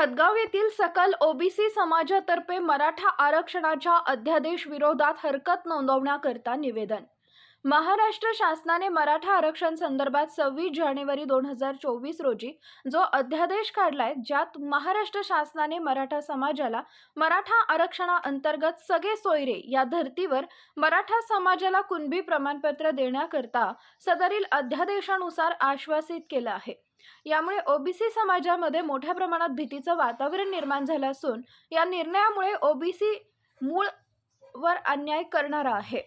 हदगाव येथील सकल ओबीसी समाजातर्फे मराठा आरक्षणाच्या अध्यादेश विरोधात हरकत नोंदवण्याकरता निवेदन. महाराष्ट्र शासनाने मराठा आरक्षण संदर्भात सव्वीस जानेवारी दोन हजार चोवीस रोजी जो अध्यादेश काढलाय ज्यात महाराष्ट्र शासनाने मराठा समाजाला मराठा आरक्षणाअंतर्गत सगळे सोयरे या धर्तीवर मराठा समाजाला कुणबी प्रमाणपत्र देण्याकरता सदरील अध्यादेशानुसार आश्वासित केलं आहे. यामुळे ओबीसी समाजामध्ये मोठ्या प्रमाणात भीतीचं वातावरण निर्माण झालं असून या निर्णयामुळे ओबीसी मूळ वर अन्याय करणारा आहे.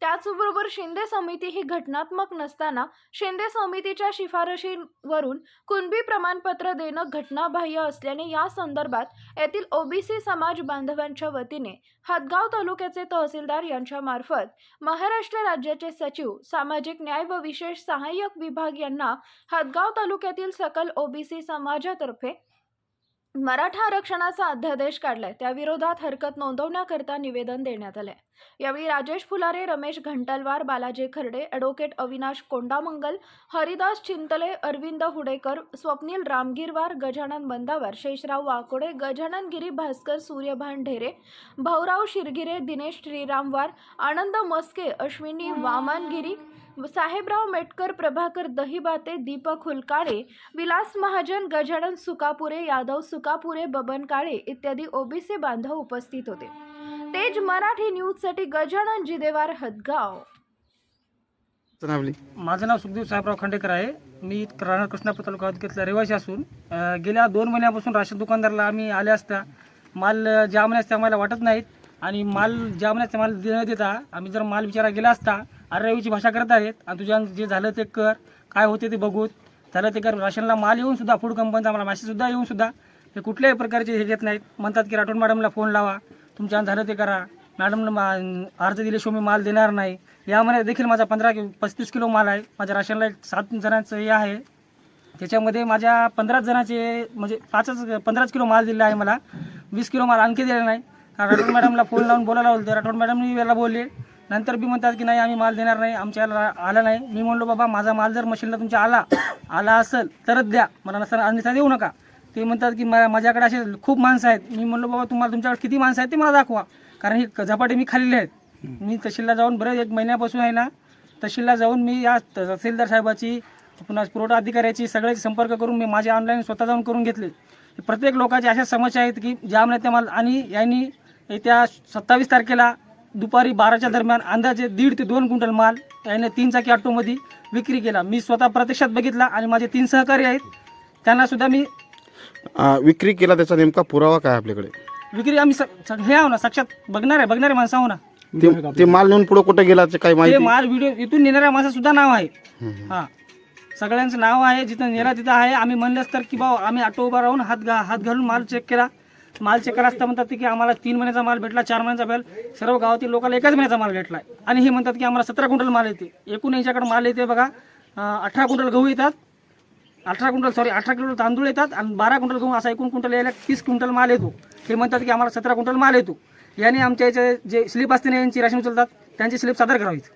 त्याचबरोबर शिंदे समिती ही घटनात्मक नसताना शिंदे समितीच्या शिफारशीवरून कुणबी प्रमाणपत्र देणं घटनाबाह्य असल्याने या संदर्भात येथील ओबीसी समाज बांधवांच्या वतीने हदगाव तालुक्याचे तहसीलदार यांच्या मार्फत महाराष्ट्र राज्याचे सचिव सामाजिक न्याय व विशेष सहाय्यक विभाग यांना हदगाव तालुक्यातील सकल ओबीसी समाजातर्फे मराठा आरक्षणाचा अध्यादेश काढलाय. त्याविरोधात हरकत नोंदवण्याकरता निवेदन देण्यात आलंय. यावेळी राजेश फुलारे रमेश घंटलवार बालाजी खर्डे ॲडव्होकेट अविनाश कोंडामंगल हरिदास चिंतले अरविंद हुडेकर स्वप्नील रामगिरवार गजानन बंदावर शेषराव वाकोडे गजानन गिरी भास्कर सूर्यभान ढेरे भाऊराव शिरगिरे दिनेश श्रीरामवार आनंद मस्के अश्विनी वामनगिरी साहेबराव मेटकर प्रभाकर दहिबाते दीपक हुलकाळे विलास महाजन गजानन सुकापुरे यादव सुकापुरे बबन काळे इत्यादी ओबीसी बांधव उपस्थित होते. तेज मराठी न्यूजसाठी गजानन जिदेवार हदगाव. नावली माझं नाव सुखदेव साहेबराव खांडेकर आहे. मी राणा कृष्णापूर तालुका हदगीतला रहिवासी असून अ, गेल्या दोन महिन्यापासून राशन दुकानदाराला आम्ही आले असता माल अ, ज्या महिन्यात आम्हाला वाटत नाहीत. आणि माल ज्या महिन्यात माल देण्यात देता आम्ही जर माल विचारा गेला असता अरे रवीची भाषा करत आहेत आणि तुझ्या जे झालं ते कर काय होते ते बघूत झालं ते कर राशनला माल येऊन सुद्धा फूड कंपनीचा आम्हाला मॅसेजसुद्धा येऊन सुद्धा हे कुठल्याही प्रकारचे हे घेत नाहीत. म्हणतात की राठोड मॅडमला फोन लावा. तुमच्या झालं ते करा. मॅडमनं मा अर्ज दिल्याशिवाय मी माल देणार नाही. या महिन्यात देखील माझा पंधरा कि पस्तीस किलो माल आहे. माझ्या राशनला एक सात जणांचं हे आहे. त्याच्यामध्ये माझ्या पंधराच जणांचे म्हणजे पाचच पंधराच किलो माल दिला आहे मला. वीस किलो माल आणखी दिला नाही. कारण राठोड मॅडमला फोन लावून बोलायला बोलतो राठोड मॅडमनी याला बोलले. नंतर बी म्हणतात की नाही आम्ही माल देणार नाही. आमच्याला आला नाही. मी म्हणलो बाबा माझा माल जर मशीनला तुमच्या आला आला असेल तरच द्या. मला नसताना अन्यथा देऊ नका. ते म्हणतात की मा- माझ्याकडे असे खूप माणसं आहेत. मी म्हणलो बाबा तुम्हाला तुमच्याकडे किती माणसं आहेत ते मला दाखवा. कारण हे झपाटे मी खाल्लेले आहेत. मी तहसीलला जाऊन बरेच एक महिन्यापासून आहे ना तहसीलला जाऊन मी या तहसीलदार साहेबाची पुन्हा पुरवठा अधिकाऱ्याची सगळ्याची संपर्क करून मी माझे ऑनलाईन स्वतः जाऊन करून घेतले. प्रत्येक लोकांच्या अशा समस्या आहेत की ज्यामुळे महिन्यात त्या माल आणि यांनी येत्या सत्तावीस तारखेला दुपारी बाराच्या दरम्यान अंदाजे दीड ते दोन क्विंटल माल याने तीन चाकी ऑटोमध्ये विक्री केला. मी स्वतः प्रत्यक्षात बघितला आणि माझे तीन सहकारी आहेत. त्यांना सुद्धा मी अं, विक्री केला त्याचा नेमका पुरावा काय आपल्याकडे? विक्री आम्ही स- स- हे आहो ना साक्षात बघणार आहे बघणारे माणसं आहो ना. ते ते माल नेऊन पुढे कुठे गेला ते माहिती? माल व्हिडिओ इथून नेणाऱ्या माणसं सुद्धा नाव आहे. हम्म. हा. सगळ्यांचं नाव आहे जिथं नेला तिथं आहे. आम्ही म्हणलंच तर की बाबा आम्ही ऑटो उभा राहून हात घा हात घालून माल चेक केला. माल चेक करा असता म्हणतात की आम्हाला तीन महिन्याचा माल भेटला चार महिन्याचा भेल सर्व गावातील लोकांना एकाच महिन्याचा माल भेटला आणि हे म्हणतात की आम्हाला सतरा क्विंटल माल येते. एकूण यांच्याकडे माल येते बघा अं, अठरा क्विंटल गहू येतात. अठरा क्विंटल सॉरी अठरा क्विंटल तांदूळ येतात आणि बारा क्विंटल गहू असा एकूण क्विंटल यायला तीस क्विंटल माल येतो. हे म्हणतात की आम्हाला सतरा क्विंटल माल येतो. याने आमच्या याचे जे स्लिप असते ना यांची राशन उचलतात त्यांची स्लिप सादर करावीत.